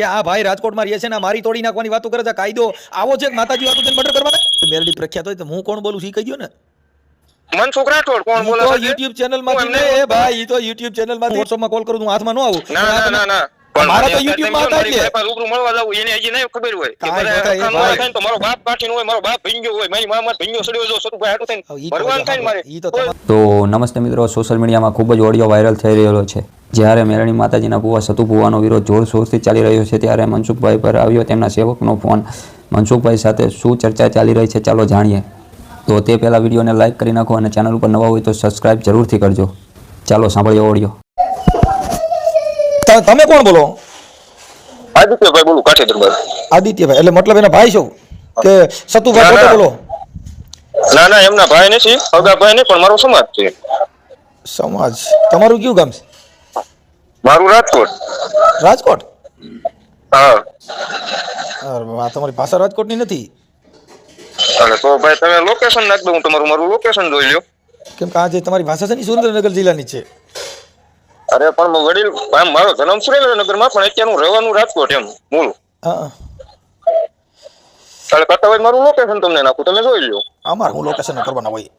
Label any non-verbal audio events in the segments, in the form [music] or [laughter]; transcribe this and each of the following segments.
કે આ ભાઈ રાજકોટમાં રહે છે ને મારી તોડી નાખવાની વાતો કરે છે કાયદો આવો છે માતાજી વાતો થઈને મર્ડર કરવાના? મેરડી પ્રખ્યાત હોય તો હું કોણ બોલું છું? કહી દ્યો ને. કોણ બોલે તો યુટ્યુબ ચેનલમાંથી એ ભાઈ તો ચેનલમાંથી વોટ્સઅપમાં કોલ કરું હું હાથમાં ન આવું. ના ના ના. મારા તો YouTube માં હતા મારી એટલે. રૂબરૂ મળવા જાવ એને હજી નહીં ખબર હોય. કે ભાઈ. થાય તો મારો બાપ કાઠીનો હોય મારો બાપ ભીંજો હોય મારી મામા ભીંજો સડ્યો જો સતુભાઈ હાટું થઈને ભગવાન થાય મારે. તો નમસ્તે મિત્રો સોશિયલ મીડિયામાં ખૂબ જ ઓડિયો વાયરલ થઈ રહ્યો છે. જ્યારે મેરણી માતાજીના ભુવા સતુ ભુવાનો વિરોધ જોરશોરથી ચાલી રહ્યો છે ત્યારે મનસુખભાઈ પર આવ્યો તેમના સેવકનો ફોન. મનસુખભાઈ સાથે શું ચર્ચા ચાલી રહી છે ચાલો જાણીએ. તો તે પહેલાં વિડીયોને લાઇક કરી નાખો અને ચેનલ ઉપર નવા હોય તો સબસ્ક્રાઇબ જરૂરથી કરજો. ચાલો સાંભળીએ ઓડિયો તમે કોણ બોલો? આદિત્યભાઈ બોલું કાઠી દરબાર આદિત્યભાઈ એટલે મતલબ એના ભાઈ છો? કે સતુભાઈ પોતે બોલો? ના ના એમના ભાઈ નથી અગા ભાઈ નહીં પણ મારો સમાજ છે. સમાજ. તમારું કયું ગામ છે? મારું રાજકોટ. રાજકોટ? હા. તમારી ભાષા રાજકોટની નથી. અને તો ભાઈ તમે લોકેશન નાખ દો હું તમારું મારું લોકેશન જોઈ લ્યો. કેમ કે આ જે તમારી ભાષા છે ને સુરેન્દ્રનગર જિલ્લાની છે. અરે પણ વડીલ મારો જન્મ સુરેન્દ્રનગરમાં પણ અત્યારે હું રહેવાનું રાજકોટ એમ મૂળ. હા એટલે કરતા હોય મારું લોકેશન તમને નાખું તમે જોઈ લો અમાર હું લોકેશન કરવાના હોય.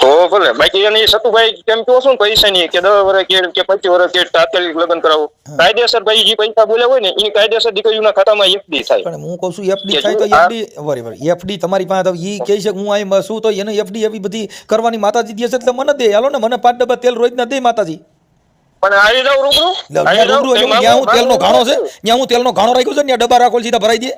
તો ભલે બાકી એની સતુભાઈ કેમ કહો છો ને પૈસા ની કે દસ વર્ષ કે કે પચીસ વર્ષ કે તાત્કાલિક લગ્ન કરાવો. કાયદેસર ભાઈ જે પૈસા બોલ્યા હોય ને એની કાયદેસર દીકરીઓના ખાતામાં એફડી થાય. પણ હું કહું છું એફડી થાય તો એફડી વરી એફડી એફડી તમારી પાસે એ કહે છે હું અહીં શું તો એને એફડી એવી બધી કરવાની માતાજી દે છે એટલે મને દે. હાલો ને મને પાંચ ડબ્બા તેલ રોજ ના દે માતાજી. પણ આવી જાવ રૂબરૂ? આવી રૂબરૂ જાવ, એટલે હું તેલનો ઘાણો છે? ત્યાં હું તેલનો ઘાણો રાખ્યો છે? ને ત્યાં ડબ્બા રાખો સીધા ભરાઈ દે.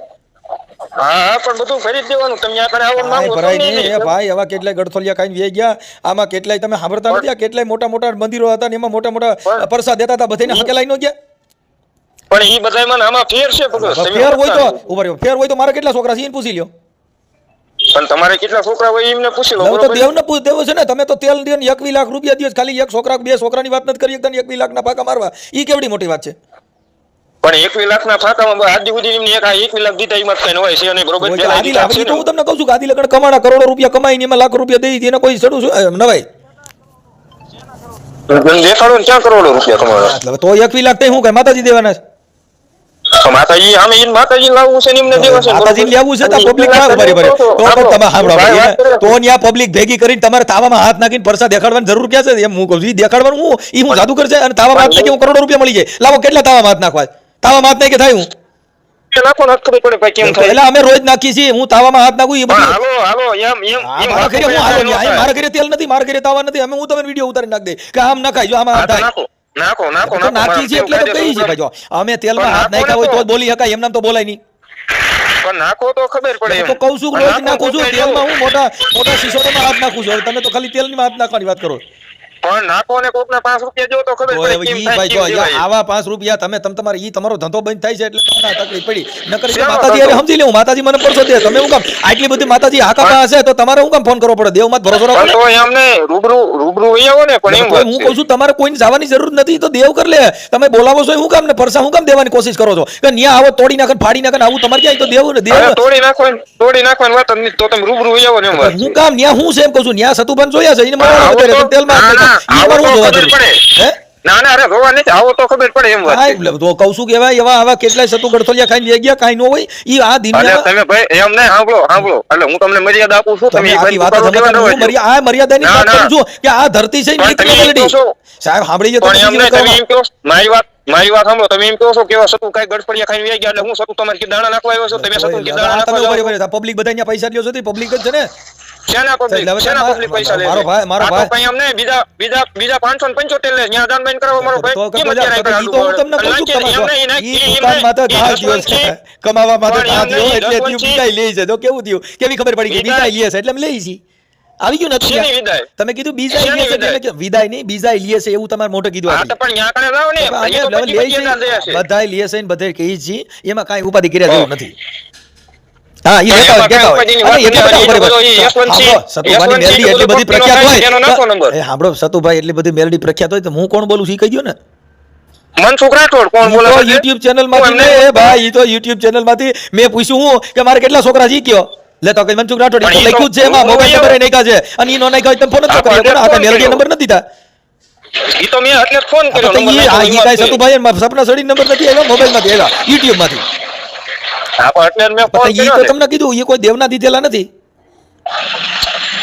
હા હા પણ બધું ભરી દેવાનું. તમે ત્યાં આવો ભાઈ માંગો ભરાઈ તમને દે. એ ભાઈ આવા કેટલાય ગડથોલિયા ખાઈને વે ગયા. આમાં કેટલાય તમે સાંભળતા નથી કેટલાય મોટા મોટા મંદિરો હતા ને એમાં મોટા મોટા પ્રસાદ દેતા હતા બધાને હકેલાઈ નો ગયા? પણ આમાં ફેર છે ફેર હોય તો ઊભા ફેર હોય તો મારા કેટલા છોકરા છે? પૂછી લ્યો. પણ તમારે કેટલા છોકરા હોય એમને પૂછી લો હવે તો? દેવને પૂછ દેવો છે ને તમે તો તેલ દે ને એકવી લાખ રૂપિયા દિવસ ખાલી એક છોકરા બે છોકરાની વાત નથી કરી એકતા ને એકવી લાખના પાકા મારવા. ઈ કેવડી મોટી વાત છે? પણ એકવી લાખના ના ફાટામાં આજ સુધી એમને એક એકવી લાખ દીધા એમાં કઈ હોય છે અને બરોબર તો. હું તમને કહું છું કે આદિ લગન કમાણા કરોડો રૂપિયા કમાઈને એમાં લાખ રૂપિયા દઈ એને કોઈ ચડું છું? નવાય દેખાડો ને ક્યાં કરોડો રૂપિયા કમાડો એટલે તો એકવી લાખ તઈ હું કઈ માતાજી દેવાના છે? માતાજી આમે ઈ માતાજી લાવવું છે ને એમને દેવા છે માતાજીને લેવું છે તો પબ્લિક ના લાખ ઊભા તો સાંભળો, તમે સાંભળો ભાઈ વાત કરે. તો ત્યાં પબ્લિક ભેગી કરીને તમારે તાવામાં હાથ નાખીને પરસા દેખાડવાની જરૂર ક્યાં છે? એમ હું કહું છું ઈ દેખાડવાનું હું ઈ હું જાદુ કરશે અને તાવામાં હાથ નાખી હું કરોડો રૂપિયા મળી જાય. લાવો કેટલા તાવામાં હાથ નાખવા તાવામાં હાથ નાખી થાય હું? એટલે અમે રોજ નાખીએ છીએ હું તાવામાં હાથ નાખું એ બધું. મારા ઘરે હું હાલો કરે, નહીં. અહીં મારા ઘરે તેલ નથી મારા ઘરે તાવા નથી અમે હું તમને વીડિયો ઉતારી નાખ દે કે આમ નખાય જો આમાં હાથ નાખો. નાખો નાખો નાખો છે એટલે તો કહી છે ભાઈ જો અમે તેલમાં હાથ નાખ્યા હોય તો. બોલી શકાય એમ નામ તો બોલાય નહીં. પણ નાખો તો ખબર પડે તો કહું છું કે રોજ નાખું છું તેલમાં હું મોટા મોટા સિસોડામાં હાથ નાખું છું. તમે તો ખાલી તેલની હાથ નાખવાની વાત કરો. પણ નાખો ને કોક પાંચ રૂપિયા જો તો ખબર પડે કેમ થાય જો આવા પાંચ રૂપિયા તમે તમ તમારે ઈ તમારો ધંધો બંધ થાય છે એટલે તકલીફ પડી. નકર માતાજી હવે સમજી લેવું માતાજી મને પડશો દે. તમે હું કામ આટલી બધી માતાજી હાકા હશે તો તમારે હું કામ ફોન કરવો પડે? દેવમાં ભરોસો રાખો તો એમને રૂબરૂ રૂબરૂ વહી આવો ને પણ એમ હું. કહું છું તમારે કોઈને જવાની જરૂર નથી તો દેવ કર લે. તમે બોલાવો છો હું કામ ને પરસા હું કામ દેવાની કોશિશ કરો છો? કે ન્યા આવો તોડી નાખે ને ફાડી નાખે આવું તમારે ક્યાંય તો દેવ દેવ અરે તોડી નાખો તોડી નાખવાની વાત તો તમે રૂબરૂ વહી આવો ને એમ હું કામ ન્યા હું છે એમ કહું છું ન્યા સતુભાન જોયા છે એને તમે તેલમાં ના, ના, ઈ આવો હું તો જોવા. હે? ના ના અરે રોવા આવો તો ખબર પડે એમ વાત એટલે તો કહું છું કે એવા એવા આવા કેટલાય સતુ ગડથોલિયા ખાઈને લઈ ગયા કાંઈ ન હોય. ઈ આ અરે તમે ભાઈ એમ નહીં સાંભળો સાંભળો. એટલે હું તમને મર્યાદા આપું છું તમે વાતો આ મર્યાદાની વાત કરું છું કે આ ધરતી છે ને કહો મેલડી. છો. સાહેબ સાંભળી તો પણ એમ બીજી નહીં વાત તમે એમ કહો મારી વાત મારી વાત સાંભળો. તમે એમ કહો છો કે સતુ કઈ ગડફડિયા ખાઈને વહી ગયા એટલે હું સતુ તમારે કે દાણા નાખવા આવ્યો છો? તમે સતુ કે દાણા તમે. પબ્લિક બધા અહીંયા પૈસા લ્યો છો તો પબ્લિક જ છે ને? શેના પબ્લિક શેના પબ્લિક પૈસા લે મારો ભાઈ- મારો ભાઈ- કઈ એમ બીજા બીજા બીજા 575 લે ત્યાં દાન બેન કરાવો મારો ભાઈ. કેમ અત્યારે તો તો હું તમને કહું છું કે એમ નહીં, એમ ઈ નહીં, દુકાન માટે એમ ધાર નહીં, દ્યો છે. જસવંતસિંહ, કમાવા માટે પણ ધાર એમ એટલે થયું વિદાય લે છે તો કેવું થયું? કેવી ખબર પડી કે વિદાય- વિદાય છે? એટલે અમે લઈ છીએ આવી ગયું ને શેની અત્યારે? વિદાય? તમે કીધું બીજા એટલે વિદાય? નહીં બીજા લે એવું તમારે મોટો કીધું હા પણ ન્યા કણે ને. છે. છે. છે ને કહી છીએ એમાં કઈ ઉપાધિ કર્યા જેવું નથી. હા લેતા હોય. તો મેલડી એટલી બધી પ્રખ્યાત હોય. સાંભળો સતુભાઈ એટલી બધી મેલડી પ્રખ્યાત હોય તો કોણ બોલું ને. મનસુખ રાઠોડ કોણ બોલે છે? YouTube માંથી એ ભાઈ ઈ તો YouTube માંથી મેં પૂછ્યું હું કે મારે કેટલા છોકરા જીક્યો લે તો કઈ મનસુખ રાઠોડ તો તો લખ્યું છે એમાં મોબાઈલ નંબર નાખ્યા છે. અને ઈ નો નાખ્યા ફોન જ કર્યો પણ આ તો મેલડી નંબર નથી ઈ તો મેં એટલે ફોન કર્યો નંબર ઈ- કાંઈ સતુભાઈ સપના સડી નંબર નથી આવ્યો મોબાઈલમાંથી આવ્યા યુટ્યુબમાંથી હા પણ એટલે મેં ફોન કર્યો તો તમને કીધું એ કોઈ દેવના દીધેલા નથી.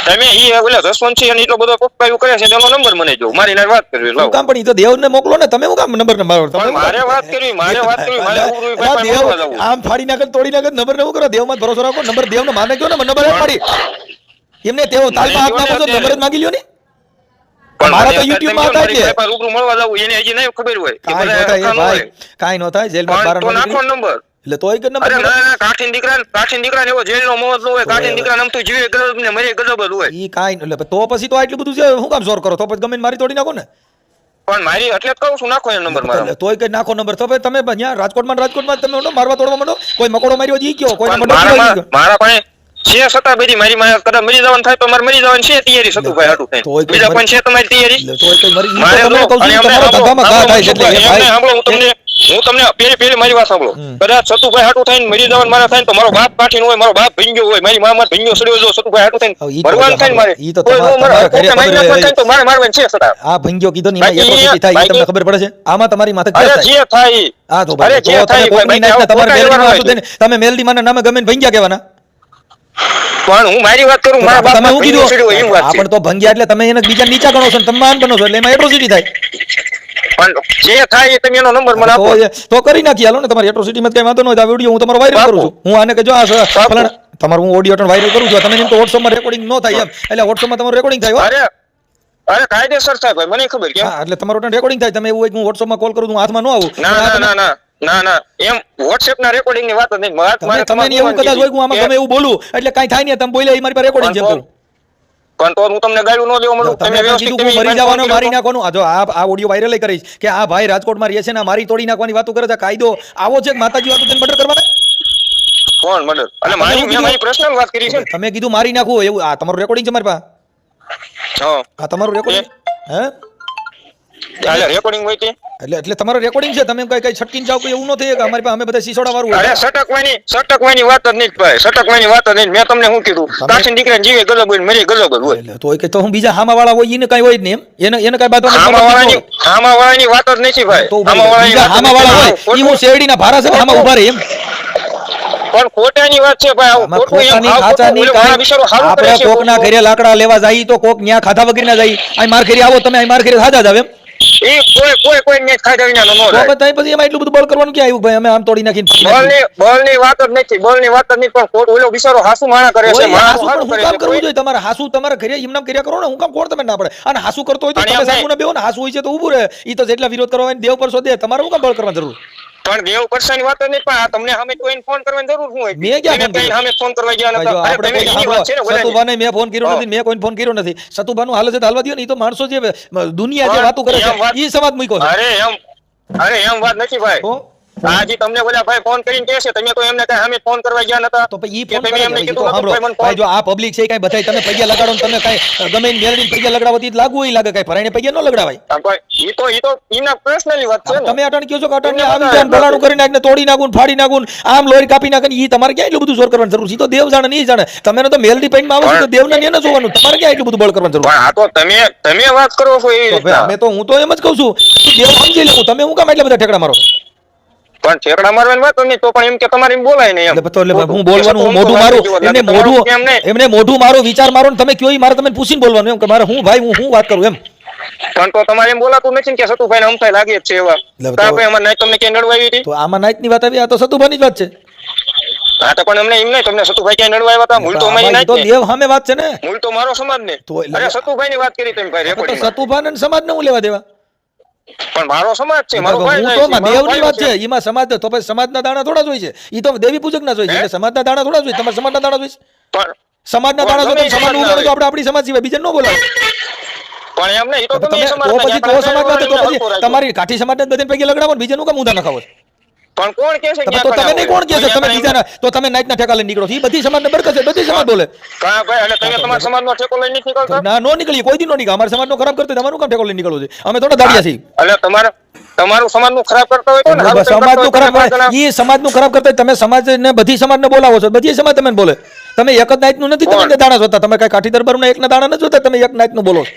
તમે ઈ ઓલા જસવંતસિંહ અને એટલો બધો પપ્પાયું કરે છે તેનો નંબર મને જો મારી નાર વાત કરવી લાવ. કામ પણ ઈ તો દેવને મોકલો ને તમે હું કામ નંબર ને મારો તમે મારે વાત કરવી મારે વાત કરવી મારે ઉભરું ભાઈ દેવ આમ ફાડી નાખે તોડી નાખે નંબર ને હું કરો દેવમાં ભરોસો રાખો નંબર દેવને માને કયો ને નંબર ફાડી એમને તેવો તાલમાં હાથ નાખો નંબર જ માંગી લ્યો ને. પણ મારા તો YouTube માં હતા કે રૂબરૂ મળવા જાવ એને હજી નહીં ખબર હોય. કે કાંઈ નો થાય ન નો જેલમાં બાર નાખો નંબર. એટલે તોય કે નંબર કાઠીન દીકરા કાઠીન દીકરા એવો જેલનો મોહ નો હોય કાઠીન દીકરા નમતું જીવે ગજબ ને મરે ગજબ જ હોય. ઈ કાઈ એટલે તો પછી તો આટલું બધું છે શું કામ જોર કરો? તો પછી ગમે મારી તોડી નાખો ને. પણ મારી એટલે જ કહું છું નાખો એ નંબર મારો. તોય કે નાખો નંબર તો તમે અહીંયા રાજકોટમાં રાજકોટમાં તમે ઊંડો મારવા તોડવા માંડો? કોઈ મકોડો માર્યો ઈ કયો કોઈ પણ મારા પાસે છે છતાં બધી મારી માયા કદાચ મરી જવાનું થાય તો મારે મરી જવાનું છે તૈયારી સતુભાઈ હાટું થઈને. તોય બીજા પણ છે તમારી તૈયારી. મરી જો, થાય ભાઈ હું તમને હું તમને પેલી પેલી મારી વાત સાંભળો. કદાચ સતુભાઈ હાટું થઈને મરી જવાનું મારા થાય તો મારો બાપ કાઠીનો હોય મારો બાપ ભીંજો હોય મારી મામા ભીંજો સડ્યો જો સતુભાઈ હાટું થઈને ભગવાન થાય મારે. ઈ તો તો મારે મારવાનું છે સદા આ ભીંજો કીધો ની એટ્રોસિટી થાય ઈ તમને ખબર પડે છે? આમાં તમારી માથે અરે જે થાય આ તો ભાઈ જે થાય તમે ભાઈ, નાખને તમારે મેલડી માં થઈને તમે મેલડીમાંના નામે ગમે ભીંજા ભંગ્યા કહેવાના. પણ હું મારી વાત કરું મારા તમે બાપ શું કીધું? સડ્યો વાત છે. પણ તો ભંગ્યા એટલે તમે એને બીજા નીચા ગણો છો તમે માન બનો છો એટલે એમાં એટ્રોસિટી થાય? જે થાય તમે એનો નંબર મને આપો. તો કરી નાખી. હાલો ને તમારી એટ્રોસિટીમાં કઈ વાંધો ન હોય. આ વીડિયો હું તમારો વાયરલ કરું છું. હું આને કે જો આ સ- તમારું હું ઓડિયો વાયરલ કરું છું. તમે એમ તો વોટ્સઅપમાં રેકોર્ડિંગ ન થાય એમ. એટલે વોટ્સઅપમાં તમારું રેકોર્ડિંગ થાય અરે અરે કાયદેસર થાય ભાઈ મને ખબર કે હા એટલે તમારું રેકોર્ડિંગ થાય. તમે એવું હું વોટ્સઅપમાં કોલ કરું હું હાથમાં ન આવું. ના ના ના ના ના એમ વોટ્સએપ ના રેકોર્ડિંગની વાત નહીં. તમે એવું કદાચ હોય કે હું આમાં ગમે એવું બોલું એટલે કાંઈ થાય નહીં તમે બોલ્યા મારી પાસે રેકોર્ડિંગ છે. પણ તો હું તમને ગાળું ન દેવા મળું તમે કીધું હું મરી જવાનો મારી નાખવાનું આ જો આ આ ઓડિયો વાયરલ કરીશ કે આ ભાઈ રાજકોટમાં રહે છે ને મારી તોડી નાખવાની વાતો કરે છે કાયદો આવો છે કે માતાજી વાતો તેને મર્ડર કરવાના? કોણ મર્ડર એટલે તમે મારી મેં કીધું? મારી પર્સનલ વાત કરી છે. તમે કીધું મારી નાખવું એવું આ તમારું રેકોર્ડિંગ છે મારી પાસે? હા. આ તમારું રેકોર્ડિંગ હે? એટલે રેકોર્ડિંગ હોય એટલે એટલે તમારું રેકોર્ડિંગ છે. તમે કઈ કઈ છટકીને જાવ એવું ન થાય કે અમારી પાસે અમે બધા સિસોડા વાળું અરે સટકવાની સટકવાની વાત જ નહીં ભાઈ. સટકવાની વાત જ નહીં. મેં તમને શું કીધું? તમે- દીકરા જીવે ગજબ હોય મરી ગજબ હોય. એટલે તો કે તો હું બીજા હામા વાળા હોય એને કઈ હોય જ નહીં એને એને કઈ બાતો આમાં વાળાની આમાં વાળાની વાત જ નથી ભાઈ. તો વાળાની બીજા વાત જ હામા વાળા હોય ઈ હું શેરડીના ભારા છે હામા ઊભા રહે એમ. પણ ખોટાની વાત છે ભાઈ. ખોટું એમ ખાચાની આપણે કોકના ઘરે લાકડા લેવા જાય તો કોક ન્યા ખાધા વગર ના જાય માર ઘરે આવો તમે આ માર ઘરે સાજા જ આવે એમ. ઈ કોઈ કોઈ કોઈ ને ખાધા વિના નો ન તો પછી પછી એમાં એટલું બધું બળ કરવાનું કે આવ્યું ભાઈ? અમે આમ તોડી નાખીને બળ બળની વાત જ નથી બળની વાત જ પણ ખોટ ઓલો બિચારો હાસુ માણા કરે છે હાસુ કામ કરવું જોઈએ? તમારે હાસુ તમારે ઘરે એમના કર્યા કરો ને હું કામ કોણ તમે ના પડે. અને હાસુ કરતો હોય તો તમે એમ બેહો ને હાસુ હોય છે તો ઊભું રહે. ઈ તો જેટલા વિરોધ કરવા હોય દેવ પર શોધે તમારે હું કામ બળ કરવા જરૂર? પણ દેવ પરસાની વાત નહીં પણ આ તમને સામે કોઈને ફોન કરવાની જરૂર શું હોય? મેં ક્યાં ફોન કર્યો? સામે ફોન કરવા ગયા નતા? અરે તમે એની વાત છે ને સતુભાને મેં ફોન કર્યો નથી મેં કોઈને ફોન કર્યો નથી. સતુભાનું હાલ છે હાલવા દ્યો ને ઈ તો માણસો જે દુનિયા જે વાતો કરે છે ઈ સમાજ મૂક્યો છે. અરે એમ અરે એમ વાત નથી ભાઈ. આજે તમને બોલ્યા ભાઈ ફોન કરીને કહેશે તમે તો એમને કઈ અમે ફોન કરવા ગયા નતા. તો પછી ઈ ફોન તમે એમને કીધું ભાઈ ભાઈ જો આ પબ્લિક છે કઈ બધાય તમે પૈયા લગાડો ને તમે કાંઈ ગમે ને મેળવીને પૈયા લગાડવો તો ઈ લાગુ હોય લાગે કઈ ફરાઈને પૈયા ન લગાડવાય. ઈ તો ઈ તો ઈના પર્સનલી વાત છે તમે અટણ કયો છો કે અટણ આમ જાન ને કરી નાખને તોડી નાખું ને ફાડી નાખું આમ લોહી કાપી નાખે ને ઈ તમારે ક્યાં એટલું બધું જોર કરવાની જરૂર છે? તો દેવ જાણે નહીં જાણે. તમે તો મેલડી માં આવો તો દેવને એને જોવાનું. તમારે ક્યાં એટલું બધું બળ કરવાની જરૂર? આ તો તમે તમે વાત કરો છો એ અમે તો હું તો એમ જ કહું છું. દેવ સમજી લેવું તમે હું કામ એટલા બધા ઠેકડા મારો પણ છેકડા મારવાની વાત જ તો પણ એમ કે તમારે બોલાય નહીં એમ. એટલે તો એટલે હું બોલવાનું હું મોઢું મારું એમને મોઢું એમ એમને મોઢું મારું વિચાર મારો ને તમે કયો ઈ મારે તમે પૂછીને બોલવાનું એમ કે મારે હું ભાઈ હું હું વાત કરું એમ. પણ તો તમારે એમ બોલાતું નથી ને કે સતુભાઈ ને અમથાઈ લાગે છે એવા. તો- આપણે એમાં અમારે નાઈ તમને ક્યાંય નડવાવી હતી? તો આમાં નાઈટની વાત આવી આ તો સતુભાની જ વાત છે. હા તો પણ અમને એમ નહીં તમને સતુભાઈ ક્યાંય નડવાયા હતા? મૂળ તો અમારી આમાં તો દેવ સામે વાત છે ને. મૂળ તો મારો સમાજ ને અરે સતુભાઈ ની વાત કરી તમે ભાઈ તો રેકોર્ડિંગ સતુભાને ને હું લેવા દેવા? પણ મારો સમાજ છે મારો હું ભાઈ તો માં મારો દેવની વાત છે એમાં સમાજ તો પછી સમાજના દાણા થોડા જ હોય છે. ઈ તો દેવી પૂજક ના જોઈએ છે એટલે સમાજના દાણા થોડા જ હોય તમારા સમાજના દાણા જ હોય છે. પણ સમાજના દાણા જો સમાજનું તો આપણે આપણી સમાજ સિવાય બીજા ન બોલાવો. પણ એમ નહીં ઈ તો તો તમે તો પછી તો સમાજ તો પછી તમારી કાઠી સમાજને બધાને પૈકી લગડાવો ને બીજાનું કામ ઉધા નખાવો છો? પણ કોણ કહે છે તો તમે નહીં કોણ કહે છે? તમે બીજાના તો તમે નાઈટના ઠેકા લઈને નીકળો. છો ઈ બધી સમાજને બરકત છે બધી સમાજ બોલે. કા ભાઈ એટલે તમે તમારા સમાજનો ઠેકો લઈને નથી નીકળતા? ના નો નીકળી કોઈ દી નો નીકળે. અમારા સમાજનો ખરાબ કરતો તમારું કામ ઠેકો લઈને નીકળો છે. અમે થોડા દાડિયા છીએ. એટલે તમારે તમારું સમાજનું ખરાબ કરતા હોય ને સમાજનું ખરાબ સમાજનું કરતા તમે સમાજને બધી સમાજને બોલાવો છો. બધી સમાજ તમે બોલે. તમે એક જ નાઈટનું નથી તમે કોણ? દાણા જોતા. તમે કઈ કાઠી દરબારના એકના દાણા નથી જોતા તમે એક નાઈટનું બોલો છો.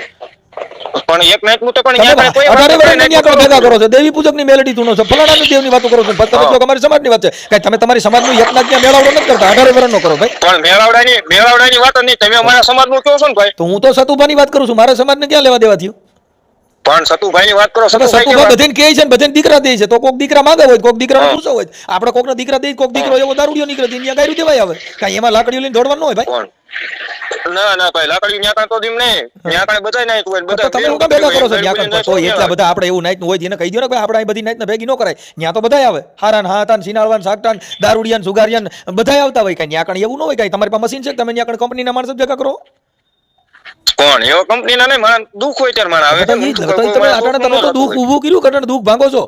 પણ એક નાઈટનું તો પણ તમે કોઈ અઢારે નહીં, આગળ ભેગા કરો છો. દેવી પૂજકની મેલેડી ધૂનો છો. ફલાણાની દેવની વાતો કરો છો. તમે કે અમારી સમાજની વાત છે. કે તમે તમારી સમાજનું યજ્ઞ ત્યાં મેળાવડો નથી કરતા. અઢારે વર્ષનો કરો ભાઈ. પણ મેળાવડાની મેળાવડાની વાત નહીં. તમે અમારા સમાજનું કહો છો ને ભાઈ. તો હું તો સતુભાની વાત કરું છું. મારા સમાજ ને ક્યાં લેવા દેવા થયું? પણ સતુભાઈ વાત કરો સતુભાઈ? બધાને કહે છે બધાને દીકરા દે છે. તો કોક દીકરા માંગે હોય કોક દીકરા પૂછો હોય. આપણે કોકનો દીકરા દે કોક દીકરો એવો દારૂડિયો નીકળે ત્યાં ગાયરું દેવાય આવે કાંઈ એમાં લાકડીઓ લઈને દોડવાનું હોય ભાઈ? કોણ ના ના ભાઈ લાકડી ન્યા તો દીમ નહીં. ન્યા કાં બધાય નાઈટ હોય બધા તમે હું કામ ભેગા કરો છો? ત્યાં તો એટલા બધા આપણે એવું નાઈટનું હોય એને કહી દો ને ભાઈ આપણે અહીં બધી નાઈટને ભેગી ન કરાય. ત્યાં તો બધાય આવે. હારાન હાતાન સિનાળવાન સાકટાન દારૂડિયાન સુગારિયાન બધાય આવતા હોય. કાંઈ ત્યાં આગળ એવું ન હોય કાંઈ. તમારી પાસે મશીન છે તમે ત્યાં કંપની કંપનીના માણસ ભેગા કરો? કોણ? એવો કંપની ના નહીં મારા દુઃખ હોય ત્યારે મારા આવે તમે અટાણે તમે તો દુઃખ ઊભું કર્યું કે દુઃખ ભાંગો છો?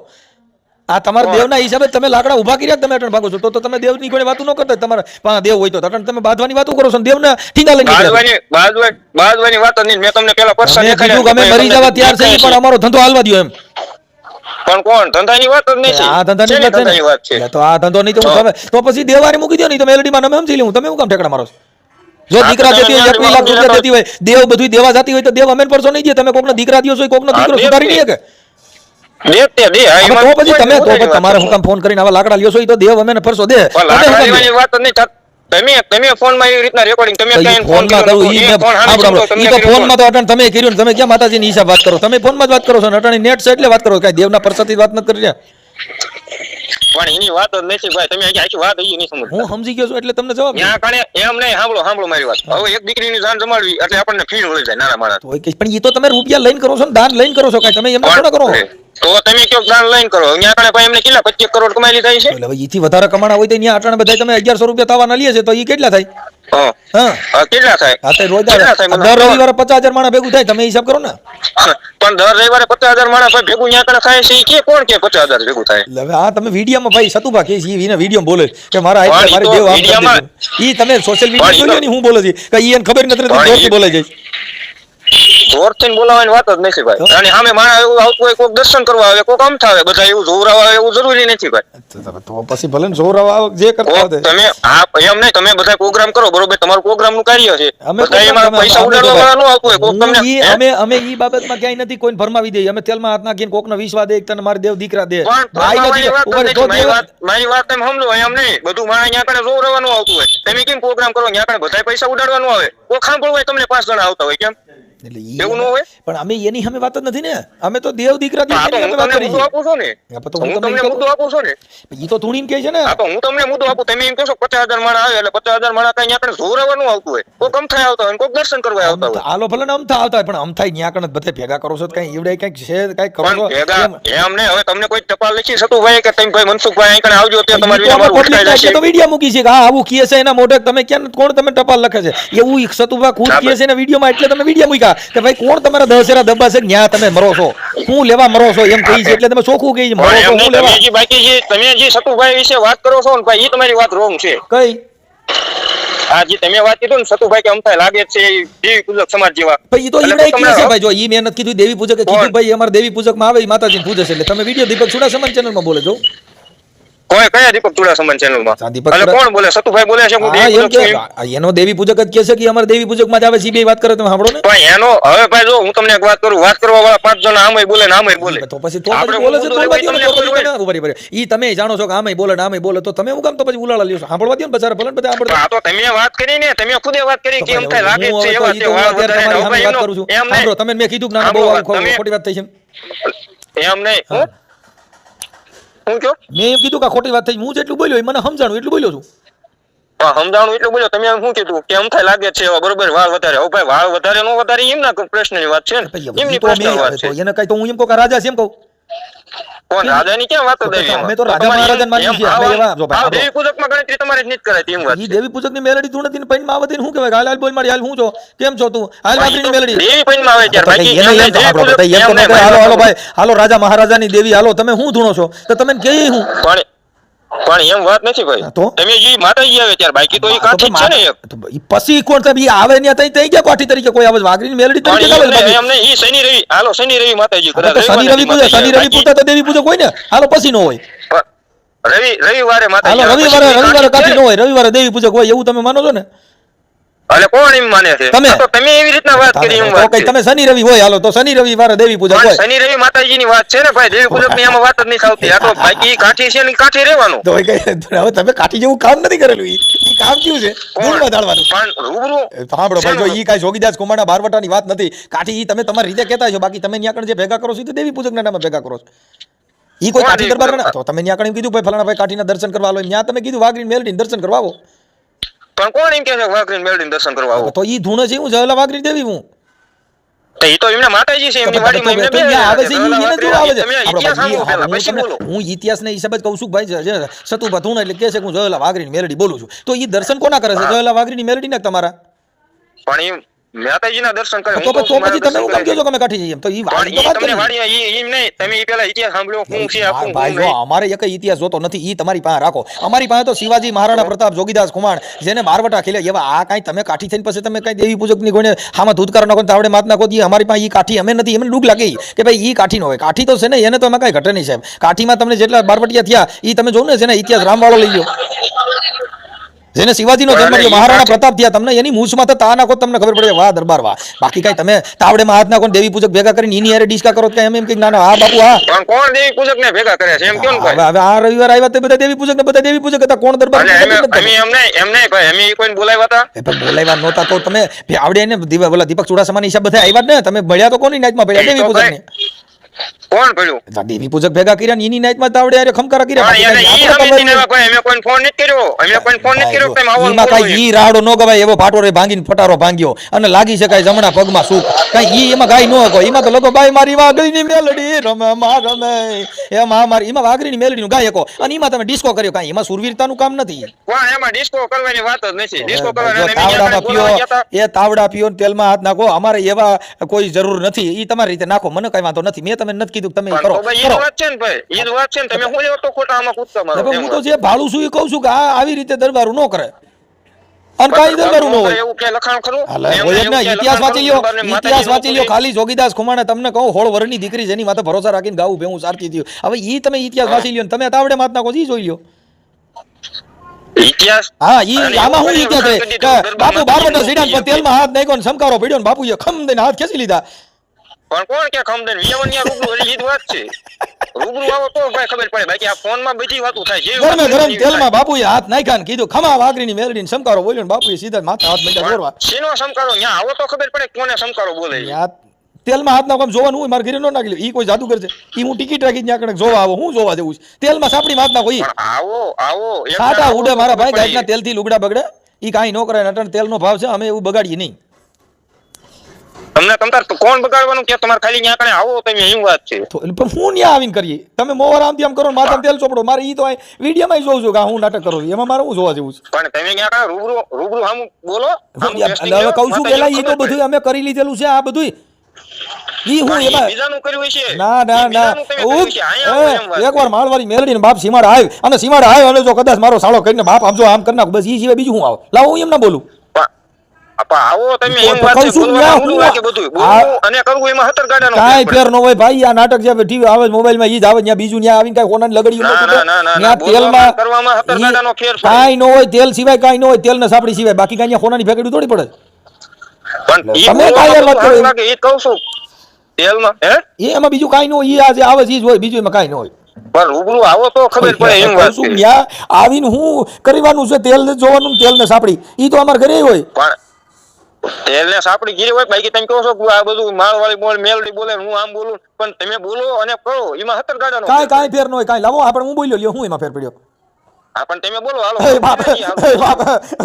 આ તમારા દેવના હિસાબે તમે લાકડા ઊભા કર્યા તમે અટણ ભાગો છો? તો તો તમે દેવની કોઈ વાતો ન કરતા તમારા પાસે દેવ હોય તો. અટણ તમે બાંધવાની વાતો કરો છો ને દેવના ઠીંગા લઈને બાંધવાની વાત નહીં મેં તમને પેલા પરસા તમે કીધું કે અમે મરી જવા તૈયાર છે પણ અમારો ધંધો હાલવા દ્યો એમ. પણ કોણ? ધંધાની વાત જ નહીં છે. આ ધંધાની વાત છે તો આ ધંધો નહીં તો હું તમે તો પછી દેવારી મૂકી દો નહીં તો મેલડીમાં અમે સમજી લઉં તમે હું કામ ઠેકડા મારો છો? જો દીકરા જતી હોય તમે લાખ રૂપિયા તો- દેતી હોય દેવ બધું દેવા જતી હોય તો દેવ અમે પરસો નહીં દે તમે કોકનો દીકરા દ્યો છો કોકનો દીકરો સુધારી નહીં દે દે તમારે હું કામ ફોન કરીને આવા લાકડા લ્યો છો તો દેવ અમે પરસો દે. તમે દો? વાત નહીં તમે ફોનમાં એવી રીતના રેકોર્ડિંગ તમે તો ફોન ફોનમાં કર્યો કરું ઈ મેં- ઈ તો ફોનમાં તો અટાણે તમે કર્યું ને તમે ક્યાં માતાજીની હિસાબ વાત કરો? તમે ફોનમાં જ વાત કરો છો ને અટાણે નેટ છે એટલે વાત કરો કાંઈ દેવના પ્રસાદથી વાત ન કરી રહ્યા? પણ એની વાત જ નથી ભાઈ તમે આખી આખી વાત હજી નહીં સમજતા. હું સમજી ગયો છું એટલે તમને જવાબ ત્યાં કણે એમ નહીં સાંભળો સાંભળો મારી વાત. હવે એક દીકરીની જાન જમાડવી એટલે આપણને ફીણ વળી જાય નાના માણસ. તો ઈ કે- પણ ઈ તો તમે રૂપિયા લઈને કરો છો ને દાન લઈને કરો છો કાંઈ તમે એમને થોડા કરો? તો તમે કયો દાન લઈને કરો? ત્યાં કણે ભાઈ એમને કેટલા પચીસ કરોડ કમાઈ લીધા છે? એટલે વધારે કમાણા હોય તો ત્યાં અટાણે બધા તમે અગિયારસો રૂપિયા તાવાના લઈએ છે તો એ કેટલા થાય? હા. હા. હા, કેટલા થાય? આ તો રોજ થાય? દર રવિવારે પચાસ હજાર માણસ ભેગું થાય તમે હિસાબ કરો ને. પણ દર રવિવારે પચાસ હજાર માણસ ભાઈ ભેગું ત્યાં કણે થાય છે ઈ કે કોણ કે પચાસ હજાર ભેગું થાય હવે આ તમે વિડીયામાં ભાઈ સતુભા કે છે એને વીડિયો બોલે કે મારા આઈ મારે દેવ આમ. ઈ તમે સોશિયલ મીડિયા જોયો ને હું બોલે છે કે ઈ એને ખબર નથી રહેતી બોલે છે જોરથી બોલાવાની વાત જ નથી ભાઈ. અને સામે માણસ એવું આવતું હોય કોઈક દર્શન કરવા આવે કોઈક આમ થાવે બધા એવું જોવરાવા આવે એવું જરૂરી નથી ભાઈ. તો પછી ભલે ને આવે જે કરતા હોય તમે હા એમ નહીં તમે બધા પ્રોગ્રામ કરો બરોબર? તમારું પ્રોગ્રામનું કાર્ય છે. બધા એમાં પૈસા ઉડાડવા વાળા ન આવતું હોય કોઈક તમને અમે અમે ઈ બાબતમાં ક્યાંય નથી કોઈને ભરમાવી દઈએ. અમે તેલમાં હાથ નાખીને કોકનો વિશ્વાસ દે તને મારી દેવ દીકરા દે. મારી વાત મારી વાત તમે સમજો એમ નહીં બધું મારા અહીંયા કણે જોર રહેવાનું આવતું હોય. તમે કેમ પ્રોગ્રામ કરો ત્યાં કણે બધા પૈસા ઉડાડવાનું આવે? કોઈ સાંભળવું હોય તમને પાંચ જણા આવતા હોય કેમ? એટલે એવું ન હોય? પણ અમે એની સામે વાત જ નથી ને. અમે તો દેવ દીકરા દે તો હું વાત કરી. મુદ્દો છે. આપું છું ને. તો હું તમને મુદ્દો આપું છું ને. એ તો ધૂણીને કહે છે ને. હા તો હું તમને મુદ્દો આપું. તમે એમ કહો છો પચાસ હજાર માણસ આવે એટલે પચાસ હજાર માણસ કઈ આપણે જોર રહેવાનું આવતું હોય. કોક અમથાય આવતા હોય ને કોક દર્શન કરવા આવતા હોય. આલો ભલે અમથા આવતા હોય પણ અમથાય ન્યા કણ બધે ભેગા કરો છો તો કઈ એવડે કંઈક છે કંઈક કરો છો? ભેગા હવે તમને કોઈ ટપાલ લખી શકતું ભાઈ કે તમે ભાઈ મનસુખભાઈ અહીં કણે આવજો ત્યાં તમારી તો અમે ઉઠાઈ જશે. વીડિયો મૂકી છે કે હા આવું કીએ છે એના મોઢે. તમે ક્યાં કોણ તમે ટપાલ લખે છે? એવું સતુભાઈ સતુભા ખુદ ના, કીએ છે એના વિડીયોમાં એટલે તમે વીડિયો મૂક્યા કે ભાઈ કોણ તમારા દશેરા દબ્બા છે? ન્યા તમે મરો છો. હું લેવા મરો છો એમ કહી છે એટલે તમે ચોખ્ખું કહી મરો છો હું લેવા તમે બાકી જે તમે જે સતુભાઈ વિશે વાત કરો છો ને ભાઈ એ તમારી વાત રોંગ છે. કઈ? જે તમે વાત કીધું ને સતુભાઈ કે અમથાય લાગે છે દેવી પૂજક સમાજ જેવા. ભાઈ તો એટલે ઈવડાય છે ભાઈ જો ઈ મેં નથી કીધું દેવી પૂજકે કીધું ભાઈ અમારે દેવી પૂજકમાં આવે માતાજી પૂજે છે એટલે તમે વીડિયો દીપક સમચનમાં બોલે છો કોઈ કયા દીપક ચુડાસમા ચેનલમાં દીપક અને કોણ બોલે? સતુભાઈ બોલે છે હું દેવી પૂજક છું એનો દેવી પૂજક જ કહે છે કે અમારે દેવી પૂજકમાં જ આવે છે વાત કરે તમે સાંભળો ને. પણ એનો હવે ભાઈ જો હું તમને એક વાત કરું વાત કરવા વાળા પાંચ જણા આમે બોલે ને આમે બોલે. તો પછી તો આપણે બોલે છે તો તમે. ઈ જાણો છો કે આમે બોલે ને આમેય બોલે તો તમે હું કામ તો પછી ઉલાળા લ્યો સાંભળવા દ્યો ને બચારા ભલે બધા સાંભળતા. આ તો તમે વાત કરી ને તમે ખુદે વાત કરી કે એમ થાય લાગે છે એવા વાત કરું. સાંભળો, તમે મેં કીધું કે ના, બહુ ખોટી વાત થઈ છે. એમ નહીં. હું કયો? મેં એમ કીધું કે ખોટી વાત થઈ. હું જેટલું બોલ્યો એ મને સમજાણું એટલું બોલ્યો છું. હા સમજાણું એટલું બોલ્યો. તમે શું કીધું? કે એમ થાય લાગે છે બરોબર વાળ વધારે. હવે ભાઈ વાળ વધારે નો વધારે એમના પ્રશ્નની વાત છે એમની ઈ પ્રશ્નની વાત છે. એને કઈ તો હું એમ કહું રાજા છે એમ કહું. કોણ રાજાની ક્યાં વાતો દેવી અમે તો રાજા મહારાજા છીએ. અમે એવા- જો ભાઈ, ગણતરી તમારે જ તેમ વાત ઈ પૂજકની મેલડી તું નથી ને પૈણમાં આવે તેને શું કહેવાય? હાલ હાલ બોલ મારી હાલ હું છો. કેમ છો તું? હાલ વાપરીની મેલડી. દેવી આવે ત્યારે બાકી એને એમ એમ તો નહીં, સાંભળો, તો એમ તો પૂજક- ન કહે, એમ હાલો નહીં, હાલો ભાઈ. હાલો રાજા મહારાજાની દેવી હાલો તમે હું ધૂણો છો? તો તમે કે હું? પણ પણ એમ વાત નથી ભાઈ? તમે જે માતાજી આવે ત્યારે બાકી તો એ કાઠી છે ને એક. પછી કોણ સાહેબ આવે ને તઈ તઈ ગયા કોઠી તરીકે? કોઈ આવે વાઘરીની મેલડી તરીકે આવે નહીં, એમ ઈ શનિ રવિ હાલો શનિ રવિ માતાજી કરે શનિ રવિ પૂજા શનિ રવિ પૂજા તો દેવી પૂજા કોઈ ને હાલો પછી નો હોય. રવિ રવિવારે માતાજી હાલો રવિવારે રવિવારે કાઠી નો હોય રવિવારે દેવી પૂજક હોય એવું તમે માનો છો ને? એટલે કોણ એમ માને છે? તમે. તો તમે એવી રીતના વાત કરી એમ વાત ઓકે તમે શનિ રવિ હોય હાલો તો શનિ રવિ વારે દેવી પૂજક હોય. શનિ રવિ માતાજીની વાત છે ને ભાઈ દેવી પૂજકની એમાં વાત જ નહીં આવતી આ તો બાકી કાઠી છે ને કાઠી રહેવાનું. તો હવે તમે કાઠી જેવું કામ નથી કરેલું. ઈ કામ કેવું છે? ધૂળમાં દાળવાનું પણ રૂબરૂ સાંભળો ભાઈ જો ઈ કાંઈ જોગીદાસ કુમારના બારવટાની વાત નથી. કાઠી ઈ તમે તમારી રીતે કહેતા છો બાકી તમે જે ભેગા કરો છો તો દેવી પૂજકના નામે ભેગા કરો છો. ઈ કોઈ કાઠી દરબાર તો તમે કીધું ભાઈ ફલાણા ભાઈ કાઠીના દર્શન કરવા લો ત્યાં તમે કીધું વાઘરીને મેલડીને દર્શન કરવા આવો. પણ કોણ એમ કે છે વાઘરી મેળવીને દર્શન કરવા આવો? તો ઈ ધૂણે છે હું જવેલા વાઘરી દેવી હું. તો ઈ તો એમને માતાજી છે એમની વાડીમાં એમને બે આવે છે ઈ શું આવે છે હું ઇતિહાસના હિસાબે જ કહું છું ભાઈ સતુભા ધૂણ એટલે કે છે કે હું જવેલા વાઘરીની મેલડી બોલું છું. તો ઈ દર્શન કોના કરે છે? જવેલા વાઘરીની મેલડી ને તમારા? પણ માતાજીના દર્શન કરે તો હું કહું તો છું, પછી તમે હું દર્શન છો કે અમે કાઠી જઈએ તો ઈ પણ તો વાત તમને ઈ ઈ નહીં તમે ઈ પેલા ઇતિહાસ સાંભળ્યો હું છે આપું ભાઈ જો અમારે એક ઇતિહાસ જોતો નથી ઈ તમારી પાસે રાખો. અમારી પાસે તો શિવાજી મહારાણા પ્રતાપ જોગીદાસ કુમાર જેને બારવટા ખેલ્યા એવા આ કાઈ તમે કાઠી થઈને પછી તમે કાંઈ દેવી પૂજકની કોઈને હામાં ધૂતકાર નાખો ને તાવડે માત નાખો ઈ અમારી પાસે ઈ કાઠી અમે નથી એમને ડૂક લાગે કે ભાઈ ઈ કાઠી ન હોય. કાઠી તો છે ને એને તો અમે કાંઈ ઘટે નહીં સાહેબ. કાઠીમાં તમને જેટલા બારવટિયા થયા ઈ તમે જોવો ને જેને ઇતિહાસ રામવાળો લઈ ગયો. જેને શિવાજીનો જન્મ થયો મહારાણા પ્રતાપ થયા તમને એની મૂછમાં તો તા નાખો તમને ખબર પડે વાહ દરબાર વાહ. બાકી કઈ તમે તાવડેમાં હાથ નાખો દેવી પૂજક ભેગા કરીને એની હારે ડિસ્કા કરો કે એમ એમ કે ના ના હા બાપુ હા કોણ દેવી પૂજક ને ભેગા કરે છે? એમ કેમ કહે હવે આ રવિવાર આવ્યા તે બધા દેવી પૂજક ને બધા દેવી પૂજક હતા કોણ દરબાર અમે નથી અમે કરતા. એમ નહીં એમ નહીં ભાઈ અમે કોઈને બોલાવ્યા હતા? એ પણ બોલાવ્યા નહોતા તો તમે આવડે ને દીવા દીપક ચુડાસમાની હિસાબ બધા આવ્યા ને તમે ભળ્યા તો કોની નાચમાં ભળ્યા દેવી પૂજક ભાઈ, કોણ પડ્યું ને દેવી પૂજક ભેગા કર્યા ને એની નાઈટમાં તાવડે હારે ખમકારા કર્યા. પણ ઈ સમિતિ ને કોઈ અમે કોઈ ફોન નથી કર્યો. અમે કોઈ ફોન નથી કર્યો કે આવો ને એમાં. બોલો ઈ રાડો નો ગવાય એવો ફાટો રે ભાંગીને ફટારો ભાંગ્યો. અને લાગી શકાય જમણા પગમાં સુખ. કાંઈ ઈ એમાં ગાય નો હતો એમાં તો લોકો બાઈ મારી વાઘરીની મેલડી રમે માં રમે. એ માં મારી એમાં મેલડી નું ગાય શકો અને એમાં તમે ડિસ્કો કર્યો. કાંઈ એમાં સુરવીરતાનું કામ નથી. કોણ એમાં ડિસ્કો કરવાની વાત જ નથી. ડિસ્કો કરવાની તાવડામાં પીઓ. એ તાવડા પીઓ ને તેલમાં હાથ નાખો. અમારે એવા કોઈ જરૂર નથી. ઈ તમારી રીતે નાખો. મને કઈ વાંધો નથી. મેં તમને નથી કીધું તમે કરો કરો. વાત છે ને ભાઈ એ વાત છે ને તમે હું એવો તો ખોટા આમાં કૂદતા મારો હું તો જે ભાળું છું એ કહું છું કે આ આવી રીતે દરબારું ન કરે. અને કાંઈ દરબારું ન હોય. એવું ક્યાંય લખાણ ખરું? હોય જ એવું ને, ક્યાંય ઇતિહાસ વાંચી? લ્યો ઇતિહાસ વાંચી લ્યો ખાલી જોગીદાસ ખુમાણે તમને કહું હોળ વરની દીકરી જેની માથે ભરોસા રાખીને ગાવું ભેવું સારતી થયું હવે એ તમે ઇતિહાસ વાંચી લ્યો તમે તાવડે માત નાખો ઈ જોઈ લ્યો. ઇતિહાસ? હા ઈ આમાં હું ઇતિહાસ બાપુ બારવટા દીકરીનું પર તેલમાં હાથ નાખ્યો ને સમકારો પીડ્યો ને બાપુએ ખમ દઈને હાથ ખેંચી લીધા. પણ કોણ કે ખમદન? વિયવનિયા રૂબરૂ હરી જીત વાત છે. રૂબરૂ આવો તો ભાઈ ખબર પડે. બાકી આ ફોનમાં બધી વાતો થાય જે ગરમે ગરમ તેલ તેલમાં બાપુ બાપુએ હાથ નાખ્યા ને કીધું ખમા વાગરી ને સમકારો બોલ્યો ને બાપુએ સીધા માથા હાથ મીઠા દોરવા શેનો સમકારો ન્યા આવો તો ખબર પડે કોને સમકારો બોલે છે. યા તેલમાં હાથ નાખો આમ જોવાનું હોય મારે ઘરે ન નાખી એ ઈ કોઈ જાદુગર છે. ઈ હું ટિકિટ રાખી ત્યાં કણે જોવા આવો હું જોવા જવું છે. તેલમાં સાપડી માથ નાખો ઈ. આવો આવો. સાટા ઉડે મારા ભાઈ. ગાયના તેલથી લુગડા બગડે. ઈ કાઈ ન કરે અટણ તેલનો ભાવ છે અમે એવું બગાડીએ નહીં. તમને તમતાર કોણ બગાડવાનું કે તમારે ખાલી ન્યા કણે આવો તમે એમ વાત છે. તો એટલે પણ હું ન્યા આવીને કરીએ. તમે મોર આમ આમ કરો માથા તેલ ચોપડો. મારે ઈ તો અહીં વિડીયોમાં જોઉં છું કે હું નાટક કરું એમાં મારે હું જોવા જેવું છે? પણ તમે ન્યા કણે રૂબરૂ રૂબરૂ હામું બોલો હવે કહું છું પેલા ઈ તો બધું અમે કરી લીધેલું છે આ બધું ઈ હું એમાં બીજાનું કર્યું છે ના ના ના. એકવાર માળવારી કર્યું હશે. અહીંયા આવો એમ વાત. એક વાર માળવાળી મેલડી બાપ સીમાડ આવ્યો. અને સીમાડ આવ્યો અને જો કદાચ મારો સાળો કરીને બાપ આમ જો આમ કરી નાખ. બસ ઈ સિવાય બીજું હું આવ? લાવ હું એમ ના બોલું. આવો તમે એમ વાત છે, બધું. અને કરવું એમાં હતર ગાડાનો કાંઈ ફેર ફેર હોય ભાઈ આ નાટક જે ટીવી આવે મોબાઈલમાં ઈ જ આવે ત્યાં બીજું ત્યાં આવીને કાંઈ કોનાની લગડી ના, ના, ના, ના, ના. કરવામાં હતર ગાડાનો ફેર પડે. કાંઈ ન હોય તેલ સિવાય કાંઈ ન હોય તેલ ને સાપડી સિવાય બાકી કાંઈ અહીંયા ખોનાની ફેકડી થોડી પડે પણ તમે બોલવામાં વાત કરો સારું એમ. કહું છું. હે? બીજું કાંઈ ન હોય ઈ આ આવે છે ઈ જ હોય બીજું એમાં કાંઈ ન હોય પણ રૂબરૂ આવો તો ખબર પડે એમ વાત છે. આવીને હું કરવાનું છે તેલ ને જોવાનું તેલ ને સાપડી ઈ તો અમારે ઘરે હોય પણ તેલને સાપડી ગીરી હોય બાકી તમે કહો છો કે આ બધું માળવાળી બોલ મેલડી બોલે હું આમ બોલું પણ તમે બોલો અને કરો એમાં હતર ગાડાનો કાઈ કાઈ ફેર ન હોય કાંઈ. લાવો આપણે હું બોલ્યો લ્યો હું એમાં ફેર પડ્યો? પણ તમે બોલો હાલો. બાપ બાપ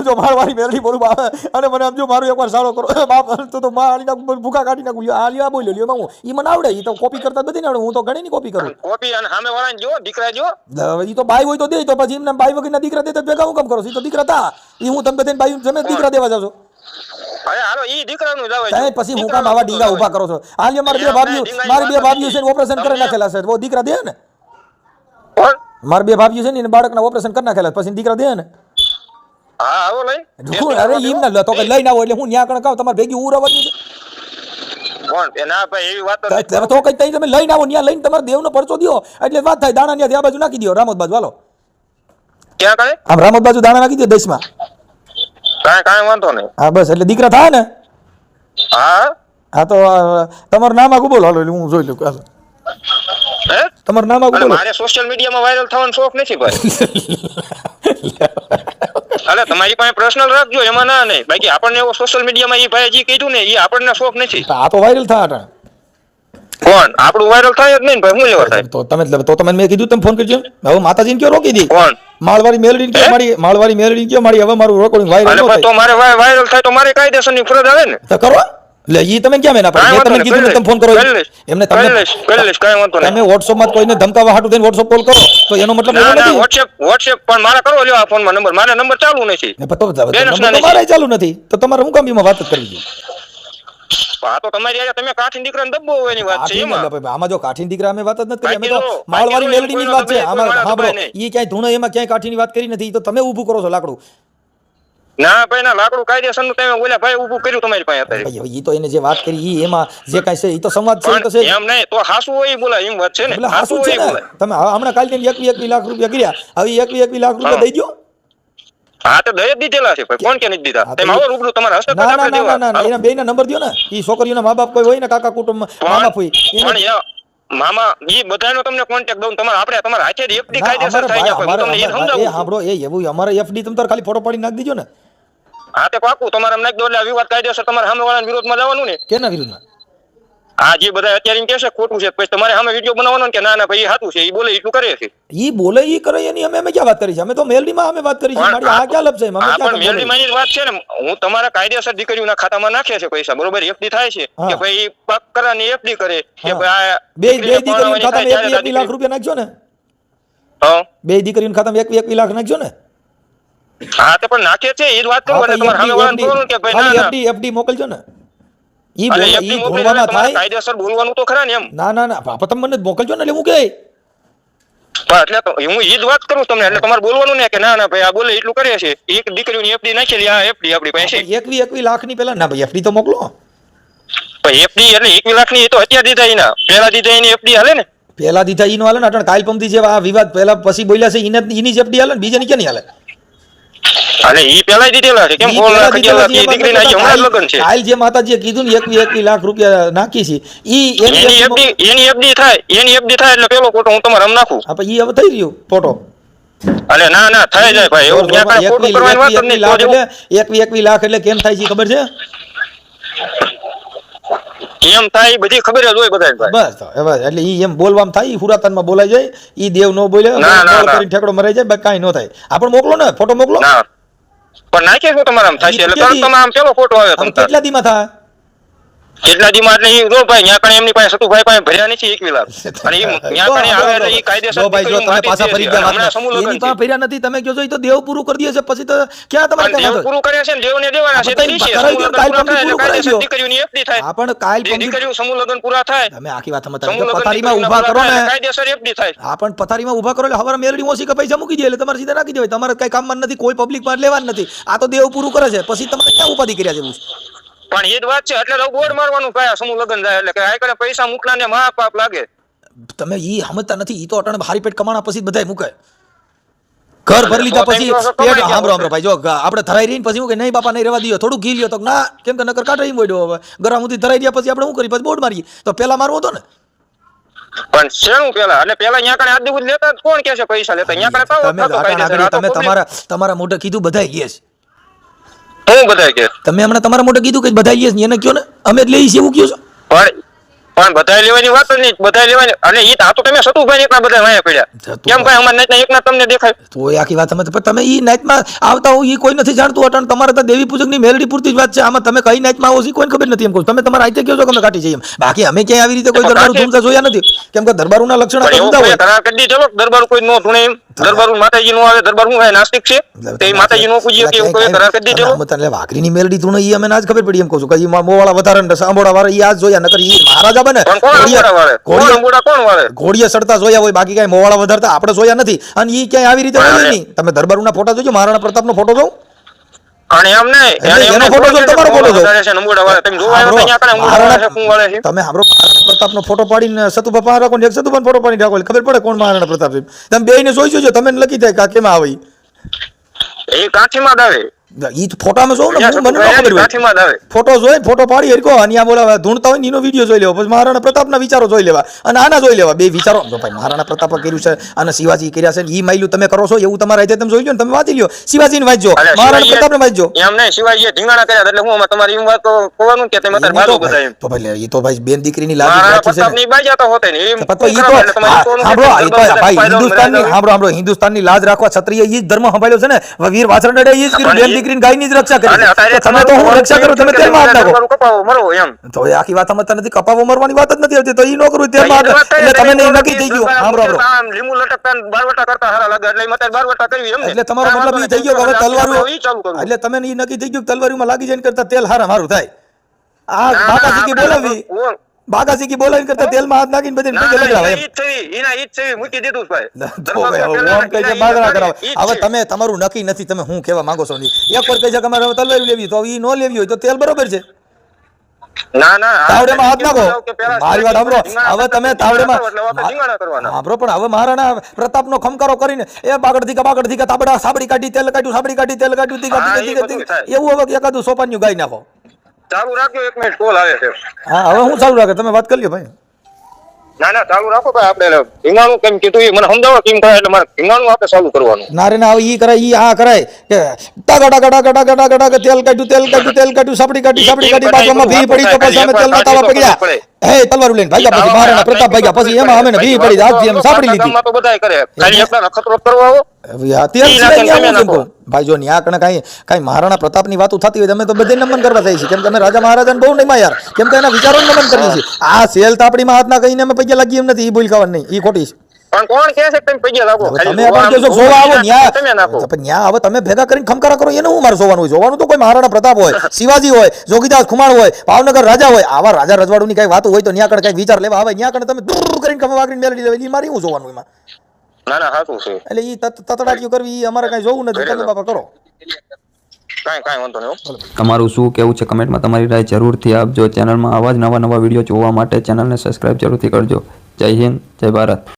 જો મારવાળી મેરડી બોલું બાપ અને મને આમ મારું એકવાર સારો કરો. બાપ તો તો માં આલી નાખું ભૂખા કાઢી નાખું. આ લ્યો બોલ્યો લ્યો હું ઈ મને આવડે ઈ તો કોપી કરતા બધી ને આવડે હું તો ઘણી ની કોપી કરું કોપી અને સામે વાળાને જો દીકરા જો. ઈ તો બાઈ હોય તો દે તો પછી એમને બાઈ વગરના દીકરા દે તો ભેગા હું કામ કરો ઈ તો દીકરા તા ઈ હું તમે બધાને બાઈ તમે દીકરા દેવા જાવ છો અરે હાલો ઈ દીકરાનું જ છે. પછી હું કામ આવા ડીંગા આવે. કરો છો. આ મારી બે ભાભીઓ મારી બે ભાભીઓ છે ઓપરેશન કરી નાખેલા છે. વો દીકરા દે ને. મારી બે ભાભીઓ છે ને બાળકના ઓપરેશન કરી નાખેલા પછી દીકરા દે ને. હા આવો લઈ. અરે ના તો કે લઈને આવો એટલે હું ન્યા કણ કહું તમારે ભેગી ઉરાવવાની છે. તો કઈ તઈ તમે લઈને આવો ત્યાં લઈને તમારે દેવનો પરચો દો એટલે વાત થાય દાણા ત્યાં આ બાજુ નાખી દો રામોદ બાજુ હાલો. ક્યાં કરે આમ રામોદ બાજુ દાણા નાખી દો દસમાં કાંઈ કાંઈ વાંધો નહીં. હા બસ એટલે દીકરા થાય ને? હા? હા તો તમારું નામ આગું બોલો હાલો એટલે હું જોઈ લઉં હાલો. હે? તમારું નામ આગું બોલો. મારે સોશિયલ મીડિયામાં વાયરલ થવાનો શોખ નથી ભાઈ. [laughs] અરે તમારી પાસે પર્સનલ રાખજો એમાં ના નહીં. બાકી આપણને એવો સોશિયલ મીડિયામાં એ ભાઈ જે કીધું ને એ આપણને શોખ નથી. આ તો વાયરલ થાય. કોણ આપણું વાયરલ થાય જ નહીં ભાઈ હું લેવા થાય? તો તમે તો તમે મેં કીધું તમે ફોન કરજો. હવે માતાજીને કયો રોકી દી કોણ માળવાળી મેલડીને કયો મારી માળવાળી મેલડીને કયો મારી હવે મારું રેકોર્ડિંગ વાયરલ થાય. તો મારે વાયરલ થાય તો મારે કાયદેસરની ફરજ આવે ને. તો કરો. એટલે ઈ તમે કેમ એના મેં વાંધો તમને કીધું તમે ફોન કરો. એમને તમે. તમે WhatsApp માં કોઈને ધમકાવા હાટુ થઈને WhatsApp કોલ કરો. તો એનો મતલબ એવો નથી? WhatsApp WhatsApp પણ મારા કરો લ્યો આ ફોનમાં નંબર મારા નંબર ચાલુ નથી. ને તો અસલાની ચાલુ નથી. તો તમારે હું કામ એમાં વાત જ કરવી જોઈએ આ તો તમારી હારે તમે કાઠી દીકરાને દબ્બો હોય એની વાત છે એમાં. આમાં જો કાઠીની દીકરા અમે વાત જ નથી કરી અમે તો બાકી તો- માળવાળી બાકી તો મેલડીની વાત છે. આમાં સાંભળો ઈ ક્યાંય ધૂણો એમાં ક્યાંય કાઠીની વાત કરી નથી તો તમે ઊભું કરો છો લાકડું. ના ભાઈ ના લાકડું કાયદેસરનું તમે બોલ્યા ભાઈ ઊભું કર્યું તમારી પાસે અત્યારે. ઈ તો એને જે વાત કરી ઈ એમાં જે કાંઈ છે ઈ તો સંવાદ છે તો છે એમ નહીં તો હાસુ હોય બોલાય એમ વાત છે ને હાસુ હોય બોલાય. તમે હમણાં કાલે એકવી એકવી લાખ રૂપિયા કર્યા હવે એકવી લાખ રૂપિયા દઈ દો હા તો દહેજ દીધેલા છે ભાઈ કોણ કે નથી દીધા? તમે આવો રૂબરૂ તમારા હસ્તક ના ના ના ના એના બેયના નંબર દ્યો ને. ઈ છોકરીઓના મા બાપ કોઈ હોય ને કાકા કુટુંબ મામા હોય પણ મામા ઈ બધાનો તમને કોન્ટેક્ટ દઉં તમારે આપણે તમારા હાથે એફડી કાયદેસર થઈ જાય. હું તમને એ એ સમજાવું છું. એ એવું અમારે એફડી તમે તાર ખાલી ફોટો પાડી નાખી દીજો ને. હા તે પાકું તમારે નાખી દો એટલે આ વિવાદ કાયદેસર તમારે સામેવાળાના વિરોધમાં જવાનું ને. કેના વિરુદ્ધમાં આ જે બધા અત્યારે એમ કહેશે ખોટું છે. પછી તમારે સામે વીડિયો બનાવવાનો કે ના ના ભાઈ એ સાચું છે એ બોલે એટલું કરે છે? ઈ બોલે ઈ કરે એની અમે અમે ક્યાં વાત કરી છે? અમે તો મેલડીમાં અમે વાત કરી છે. મારી આ ક્યાં લપ છે અમે પણ બોલે? મેલડીમાંની જ વાત છે ને હું તમારા કાયદેસર દીકરીઓના ખાતામાં નાખે છે પૈસા બરોબર? એફડી થાય છે કે ભાઈ પાક કરાની એફડી કરે કે ભાઈ આ બે બે દીકરીને દીકરીઓના ખાતામાં થાય એકવી એકવી લાખ રૂપિયા નાખજો ને. હા. બે દીકરીઓના ખાતામાં એકવી લાખ નાખજો ને. હા તો પણ નાખે છે એ જ વાત કરું હા, તમારા સામે તમારે FD કે ભાઈ ના ના. FD FD મોકલજો ને. ઈ ઈ મોકલીને થાય? કાયદેસર બોલવાનું તો ખરા ને એમ. ના ના ના તમે મને મોકલજો ને એટલે હું કહે એટલે હું જ વાત કરું તમને એટલે તમારે બોલવાનું ને કે ના ના ભાઈ આ બોલે એટલું કરે છે. એક દીકરીઓની એફડી નાખેલી આ એફડી આપણી પાસે. એકવી લાખની પેલા ના ભાઈ એફડી તો મોકલો. એફડી એટલે એક લાખની તો અત્યારે દીધા એના. પહેલા દીધા એની એફડી હાલે ને? પહેલા દીધા ઈનો હાલે ને અટણ કાલ પમથી જેવા આ વિવાદ પહેલા પછી બોલ્યા છે ઈને એની જ એફડી હાલે ને બીજાની ક્યાં નહીં હાલે? અને ઈ પહેલા દીધેલા છે. કેમ ફોન દીધેલા છે, દીકરીના હમણાં લગન છે. કાલ જે માતાજીએ કીધું ને એકવી એકવી લાખ રૂપિયા નાખી છે. ઈ એની. એફડી એની એફડી થાય એની એફડી થાય એટલે પેલો ફોટો હું તમારે આમ નાખું? હા ઈ હવે થઈ રહ્યો ફોટો. અરે ના ના થઈ જાય ભાઈ. એવું ક્યાં કાંઈ ફોટો કરવાની વાત નહીં લાખ એટલે એકવી એકવી લાખ એટલે કેમ થાય છે ખબર છે? એમ થાય બધી ખબર જ હોય બધાને ભાઈ. બસ તો એટલે ઈ એમ બોલવામાં થાય ઈ હુરાતનમાં બોલાઈ જાય ઈ દેવ નો બોલે ઠેકડો મરાઈ જાય કાંઈ ન થાય. આપણ મોકલો ને ફોટો મોકલો. ના. પણ નાખે શું તમારે આમ થશે? એટલે તરત તમે આમ પેલો ફોટો આવે આમ તમ તાર. કેટલા દીમાં થાય? કેટલા દી માં એટલે જો ભાઈ ત્યાં કણે એમની પાસે સતુભાઈ પાસે ભર્યા નથી એક લાખ અને ત્યાં [laughs] કણે આવે એટલે એ કાયદેસર જો ભાઈ જો તમે પાછા ફરી છે. ગયા. લગ્ન એની પાસે ભર્યા નથી તમે કહો છો તો દેવ પૂરું કરી દે છે પછી તો ક્યાં તમારે પણ દેવ પૂરું કરે છે ને દેવને દેવાના છે તે છે. કાલ પૂરા કાયદેસર દો. દીકરીઓની FD થાય હા પણ કાલ દીકરીઓ સમૂહ લગન પૂરા થાય તમે આખી વાત સમજતા નથી. પથારીમાં ઊભા કરો ને કાયદેસર FD થાય હા પણ પથારીમાં ઊભા કરો એટલે હવારે મેલડી ઓછી કે પૈસા મૂકી દે એટલે તમારે સીધા નાખી દેવાય તમારે કઈ કામમાં નથી કોઈ પબ્લિકમાં લેવાનું નથી આ તો દેવ પૂરું કરે છે પછી તમારે ક્યાં ઉપાધિ કર્યા જેવું છે? પણ એ જ વાત છે એટલે બોર્ડ મારવાનું કયા સમૂહ લગ્ન થાય એટલે કે આ કરે પૈસા મૂકના ને મહા પાપ લાગે. તમે ઈ સમજતા નથી ઈ તો અટાણે હારી પેટ કમાણા પછી બધાય મૂકે. ઘર ભરી લીધા પછી પેટ હામરો ગયા હાંભળો ભાઈ જો આપણે ધરાઈ રહીને પછી હું કે નહીં બાપા નહીં રહેવા દઈએ થોડું ઘી લ્યો. તો ના કેમ કે નકર કાઢી મોડ્યો હવે. ગરમ સુધી ધરાઈ રહ્યા પછી આપણે શું કરી પછી બોર્ડ મારીએ. તો પેલા મારવો હતો ને? પણ શેનું પેલા? એટલે પેલા અહીંયા કણે આદિ લેતા કોણ કે છે પૈસા લેતા? અહીંયા કણે તમે તમારા તમારા મોઢે કીધું બધાય લે છે. હું બધા કે તમે હમણાં તમારા મોઢે કીધું કે બધા એને કયો ને? અમે જ લઈએ છીએ એવું કયો છો? પણ પણ બધા લેવાની વાત જ નહીં બધા લેવાની અને ઈ આ તો તમે સતુભાઈ એકના બધા વાયા પડ્યા. કેમ કઈ અમારે નાચના એકના તમને દેખાય? તો એ આખી વાત સમજ પણ તમે ઈ નાઈટમાં આવતા હો ઈ કોઈ નથી જાણતું અટણ તમારે તો દેવી પૂજકની મેલડી પૂરતી જ વાત છે. આમાં તમે કઈ નાઈટમાં આવો છો કોઈ કોઈને ખબર નથી એમ કહું તમે તમારા આઈતે કહો છો કે અમે કાઢી જઈએ બાકી અમે ક્યાંય આવી રીતે કોઈ દરબારું ધૂમતા જોયા નથી. કેમ કે દરબારુના લક્ષણ તો જુદા હોય. કરાર કરી દી ચલો દરબાર કોઈ નો ધૂણે એમ. દરબાર માતાજી નો આવે દરબાર હું નાસ્તિક છે? તે માતાજી નો પૂજીએ કે કોઈ કરાર કરી દી ચલો અમે તને વાઘરીની મેલડી ધૂણે ઈ અમે ના જ ખબર પડી એમ કહું છું કે ઈ મોવાળા વધારે સાંભળવા વાળા ઈ આજ જોયા નકર ઈ મહારાજા વાળે? ઘોડિયા સડતા જોયા હોય બાકી કઈ મોવાળા વધારતા આપણે જોયા નથી. અને ઈ ક્યાંય આવી રીતે હોય નહીં. તમે દરબારુના ફોટા જોજો મહારાણા ફોટો જોઉં? ફોટો ફોટો છે ને અંબોડા વાળા. તમે ફોટો પાડીને સતુભા પાસે રાખો એક ફોટો પાડીને રાખો ખબર પડે કોણ મહારાણા પ્રતાપ તમે બેયને જોઈ જોજો તમે લખી થાય કેમ આવે. એ કાઠીમાં આવે. ઈ ફોટામાં જોઉં ને હું મને ખબર હોય ફોટો જોઈ ફોટો પાડી હરકો અને આ બોલાવે ધૂણતા હોય ને એનો વીડિયો જોઈ લેવો. પછી મહારાણા પ્રતાપના વિચારો જોઈ લેવા અને આના જોઈ લેવા બે વિચારો. જો ભાઈ મહારાણા પ્રતાપ કર્યું છે અને શિવાજી કર્યા છે ઈ માયલું તમે કરો છો એવું તમારા રીતે તમે જોઈ લો ને તમે વાંચી લ્યો. શિવાજીને વાંચજો મહારાણા પ્રતાપને વાંચજો. એમ નહીં શિવાજીએ ઢીંગાણા કર્યા એટલે હું તમારી એમ વાત તો કે તમે અત્યારે એની તો બાજુ બધા તો ભાઈ ઈ તો ભાઈ બેન દીકરીની મહારાણા રાખી છે ને. પ્રતાપની બાજા તો હોતે. એમ તો ઈ તો સાંભળો ઈ ભાઈ હિન્દુસ્તાનની સાંભળો સાંભળો હિન્દુસ્તાનની લાજ રાખવા ક્ષત્રિય ઈ જ ધર્મ સંભાળ્યો છે ને. વીર વાછરડે ઈ જ કર્યું બેન દીકરીની ગાયની જ રક્ષા કરી તમે તો હું રક્ષા કરું તમે તેલમાં નાખો. કપાવો, મરો એમ. તો એ આખી વાત સમજતા નથી કપાવો મરવાની વાત જ નથી આવતી. તો ઈ નો કરું તેલમાં એટલે તમે ને નક્કી થઈ ગયું. હા બરાબર. લીંબુ લટકતા બારવટા કરતા હારા લાગે. એટલે એમ બારવટા કરી એમ એટલે તમારો મતલબ ઈ થઈ ગયો હવે તલવારો. એટલે તમે ઈ નક્કી થઈ ગયું કે તલવારીમાં લાગી જાય ને કરતા તેલ હારા હારું થાય. આ ના, બાકાજીકી બોલાવી. ઓળ- બાકાજીકી બોલાવી કરતા તેલમાં હાથ નાખીને બધી ના, ના. ઈ એના ઈ મૂકી દીધું ભાઈ. ઓમ કહી કરાવે. હવે તમે તમારું નક્કી નથી તમે હું કહેવા માંગો છો નહીં. એક વાર કહી છે કે અમારે તલવાર લેવી તો ઈ નો લેવી હોય તો તેલ બરોબર છે ના, ના, તાવડેમાં હાથ નાખો મારી વાત સાંભળો હવે તમે તાવડેમાં. સાંભળો પણ હવે મહારાણા પ્રતાપનો ખમકારો કરીને એ બાગડ ધીકા બાગડ ધીકા તાબડા સાબડી કાઢી તેલ કાઢ્યું સાબડી કાઢી તેલ કાઢ્યું ધીકા. એવું હવે એકાદું સોપાન્યું ગાઈ નાખો ચાલુ રાખજો એક મિનિટ કોલ આવે છે. હા હવે હું ચાલુ રાખે? તમે વાત કરી લ્યો ભાઈ. ના ના ચાલુ રાખો ભાઈ આપણે ભીંગાણું કેમ કીધું એ? મને સમજાવો કેમ થાય એટલે મારે ભીંગાણું આપણે ચાલુ કરવાનું. ના રે ના હવે ઈ કરાય ઈ આ કરાય કે ટાગા ટાગા ટાગા ટાગા ટાગા તેલ કાઢ્યું તેલ કાઢ્યું તેલ કાઢ્યું સાપડી કાઢી સાપડી કાઢી બાજુમાં ભી પડી તો પછી અમે તેલના તાવા પકડ્યા. હે તલવારું લઈને ભાગ્યા પછી મહારાણા પ્રતાપ ભાગ્યા પછી એમાં અમે પડી લીધી. તો બધાય કરે. ખાલી એકલા નખત્રો તમે? ભાઈ જો ન્યા કણે કાંઈ કાંઈ મહારાણા પ્રતાપની વાતો થતી હોય તો તો બધે નમન કરવા જાય છે કેમ કે રાજા મહારાજાને બહુ નહીં યાર. કેમ કે એના વિચારો નમન કરીએ છીએ. આ સેલ તાપડીમાં હાથ ના કહીને અમે પૈસા લાગી એમ નથી. એ ભૂલ ખાવાનું નહીં. ઈ ખોટી છે. પણ કોણ કહે છે તમે પૈયા લાગો? તમે પણ કહેશો આમ આવો ન્યા. તમે નાખો. પણ ન્યા હવે તમે ભેગા કરીને ખમકારા કરો એનું હું મારે જોવાનું હોય? જોવાનું તો કોઈ મહારાણા પ્રતાપ હોય [laughs] શિવાજી હોય જોગીદાસ ખુમાણ હોય ભાવનગર રાજા હોય આવા રાજા રજવાડુની કઈ વાત હોય તો ન્યા કણે કઈ વિચાર લેવા આવે? ન્યા કણે તમે દૂર કરીને ખમા વાગરીને મેળવી લેવા મારી હું શું જોવાનું એમાં? ના ના સાચું છે. એટલે ઈ તત- તતડાટીઓ કરવી ઈ અમારે કઈ જોવું નથી. તમે બાપા કરો. કાંઈ કાંઈ વાંધો નહીં હો. તમારું શું કેવું છે કમેન્ટમાં? તમારી રાય જરૂરથી આપજો. ચેનલમાં આવા જ નવા નવા વીડિયો જોવા માટે ચેનલને સબસ્ક્રાઇબ જરૂરથી કરજો. જય હિન્દ જય ભારત.